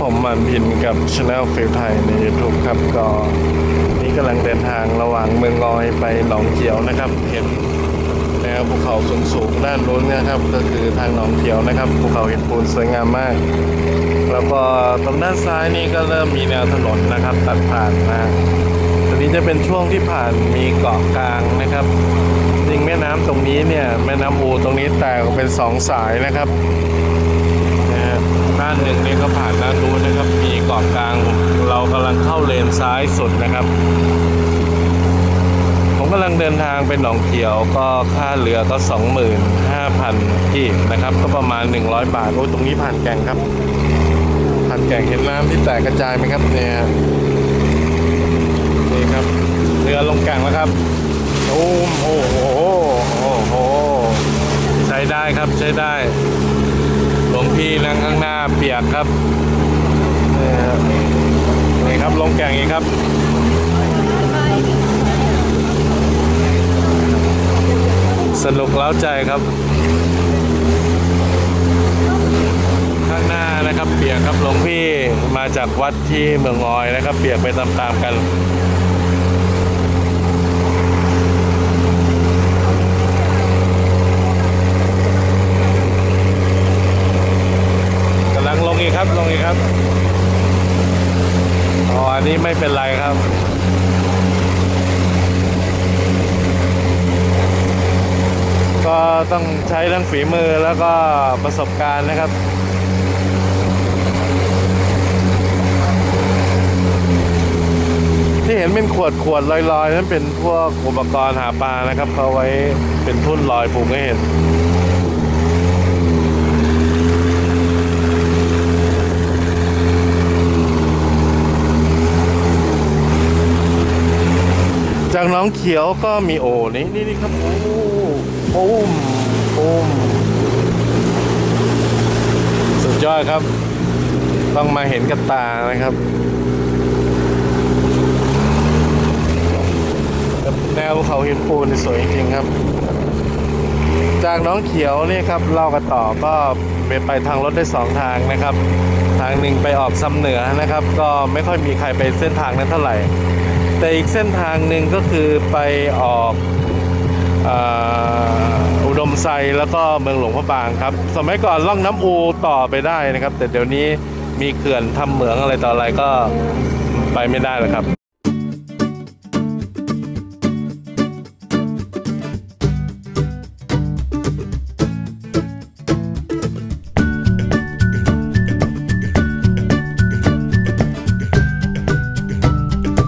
ผมมันพินกับช anel ฟิลไทยใน YouTube ครับก็นี่กำลังเดินทางระหว่างเมืองงอยไปหนองเขียวนะครับ เห็นแนวภูเขาสูงๆด้านนู้นนะครับ ก็คือทางหนองเขียวนะครับภูเขาหินปูนสวยงามมาก แล้วก็ตรงด้านซ้ายนี่ก็เริ่มมีแนวถนนนะครับ ตัดผ่านมาตอนนี้จะเป็นช่วงที่ผ่านมีเกาะกลางนะครับจริงแม่น้ำตรงนี้เนี่ยแม่น้ำอูตรงนี้แตกเป็นสองสายนะครับ ด้านหนึ่งนี่ก็ผ่านด้านนู้นนะครับ มีเกาะกลาง เรากำลังเข้าเลนซ้ายสุดนะครับ ผมกำลังเดินทางไปหนองเขียวก็ค่าเรือก็ 25,000กีบนะครับ ก็ประมาณ 100 บาทโอ้ตรงนี้ผ่านแก่งครับ ผ่านแก่งเห็นน้ำที่แตกกระจายไหมครับเนี่ยนี่ครับ เรือลงแก่งแล้วครับโอ้โอ้โหโอ้โหใช้ได้ครับใช้ได้ หลวงพี่นั่งข้าง หน้าเปียกครับนี่ครับลงแก่งอีกครับสนุกเล้าใจครับ ข้างหน้านะครับเปียกครับหลวงพี่มาจากวัดที่เมืองงอยนะครับ เปียกไปตามๆกัน กำลังลงอีก ครับลงอีกครับอ๋ออันนี้ไม่เป็นไรครับก็ต้องใช้ทั้งฝีมือแล้วก็ประสบการณ์นะครับ ที่เห็นเป็นขวดขวดลอยๆ นั้นเป็นพวกอุปกรณ์หาปลานะครับเขาไว้เป็นทุ่นลอยผูกให้เห็น จากน้องเขียวก็มีโอนี่นี่นี่ครับโอ้ปุ้มปุ้มสุดยอดครับ ต้องมาเห็นกับตานะครับ แนวเขาหินปูนสวยจริงๆครับ จากน้องเขียวนี่ครับเล่ากันต่อก็ไปไปทางรถได้สองทางนะครับ ทางหนึ่งไปออกซ้ำเหนือนะครับ ก็ไม่ค่อยมีใครไปเส้นทางนั้นเท่าไหร่ แต่อีกเส้นทางหนึ่งก็คือไปออกอุดมไซแล้วก็เมืองหลวงพระบางครับ สมัยก่อนล่องน้ำอูต่อไปได้นะครับ แต่เดี๋ยวนี้มีเขื่อนทำเหมืองอะไรต่ออะไรก็ไปไม่ได้แล้วครับ